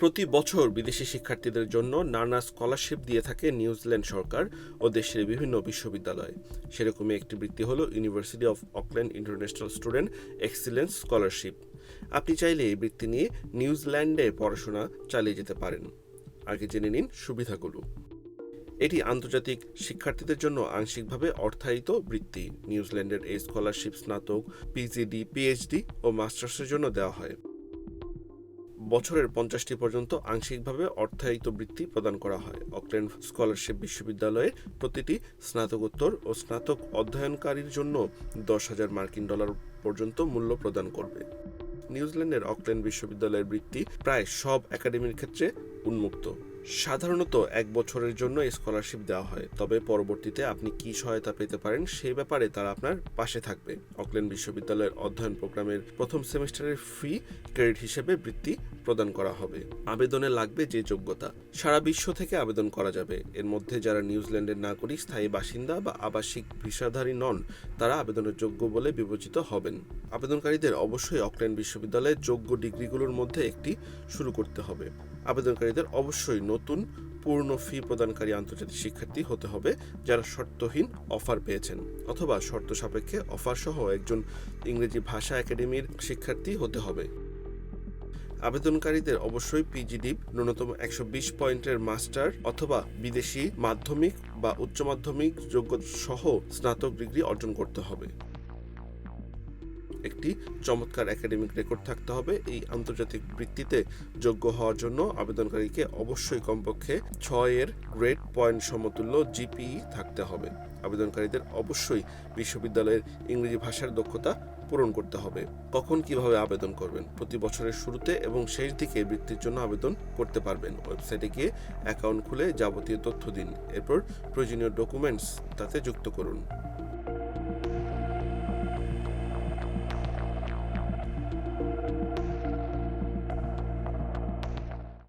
প্রতি বছর বিদেশি শিক্ষার্থীদের জন্য নানা স্কলারশিপ দিয়ে থাকে নিউজিল্যান্ড সরকার ও দেশের বিভিন্ন বিশ্ববিদ্যালয়। সেরকমই একটি বৃত্তি হলো university of Auckland international student excellence scholarship আপনি চাইলে এই বৃত্তি নিয়ে নিউজিল্যান্ডে পড়াশোনা চালিয়ে যেতে পারেন। আগে জেনে নিন সুবিধাগুলো। এটি আন্তর্জাতিক শিক্ষার্থীদের জন্য আংশিকভাবে অর্থায়িত বৃত্তি। নিউজিল্যান্ডের এই স্কলারশিপ স্নাতক পিজিডি পিএইচডি ও মাস্টার্সের জন্য দেওয়া হয়। বছরের পঞ্চাশটি পর্যন্ত আংশিকভাবে অর্থায়িত বৃত্তি প্রদান করা হয়। অকল্যান্ড স্কলারশিপ বিশ্ববিদ্যালয়ে প্রতিটি স্নাতকোত্তর ও স্নাতক অধ্যয়নকারীর জন্য দশ হাজার মার্কিন ডলার পর্যন্ত মূল্য প্রদান করবে। নিউজিল্যান্ডের অকল্যান্ড বিশ্ববিদ্যালয়ের বৃত্তি প্রায় সব একাডেমির ক্ষেত্রে উন্মুক্ত। সাধারণত এক বছরের জন্য স্কলারশিপ দেওয়া হয়। তবে পরবর্তীতে আপনি কি সহায়তা পেতে পারেন সেই ব্যাপারে তারা আপনার পাশে থাকবে। অকল্যান্ড বিশ্ববিদ্যালয়ের অধ্যয়ন প্রোগ্রামের প্রথম সেমিস্টারের ফি ক্রেডিট হিসেবে বৃত্তি প্রদান করা হবে। আবেদনে লাগবে যে যোগ্যতা। সারা বিশ্ব থেকে আবেদন করা যাবে। এর মধ্যে যারা নিউজিল্যান্ডের নাগরিক, স্থায়ী বাসিন্দা বা আবাসিক ভিসাধারী নন, তারা আবেদনের যোগ্য বলে বিবেচিত হবেন। আবেদনকারীদের অবশ্যই অকল্যান্ড বিশ্ববিদ্যালয়ের যোগ্য ডিগ্রিগুলোর মধ্যে একটি শুরু করতে হবে। আবেদনকারীদের অবশ্যই নতুন পূর্ণ ফি প্রদানকারী আন্তর্জাতিক শিক্ষার্থী হতে হবে যারা শর্তহীন অফার পেয়েছেন অথবা শর্ত সাপেক্ষে অফার সহ একজন ইংরেজি ভাষা একাডেমির শিক্ষার্থী হতে হবে। আবেদনকারীদের অবশ্যই পিজিডি ন্যূনতম একশো বিশ পয়েন্টের মাস্টার অথবা বিদেশি মাধ্যমিক বা উচ্চ মাধ্যমিক যোগ্যতা সহ স্নাতক ডিগ্রি অর্জন করতে হবে। একটি চমৎকার একাডেমিক রেকর্ড থাকতে হবে। এই আন্তর্জাতিক বৃত্তিতে যোগ্য হওয়ার জন্য আবেদনকারীকে অবশ্যই কমপক্ষে ছয়ের গ্রেড পয়েন্ট সমতুল্য জিপিই থাকতে হবে। আবেদনকারীদের অবশ্যই বিশ্ববিদ্যালয়ের ইংরেজি ভাষার দক্ষতা পূরণ করতে হবে। কখন কীভাবে আবেদন করবেন? প্রতি বছরের শুরুতে এবং শেষ দিকে বৃত্তির জন্য আবেদন করতে পারবেন। ওয়েবসাইটে গিয়ে অ্যাকাউন্ট খুলে যাবতীয় তথ্য দিন। এরপর প্রয়োজনীয় ডকুমেন্টস তাতে যুক্ত করুন।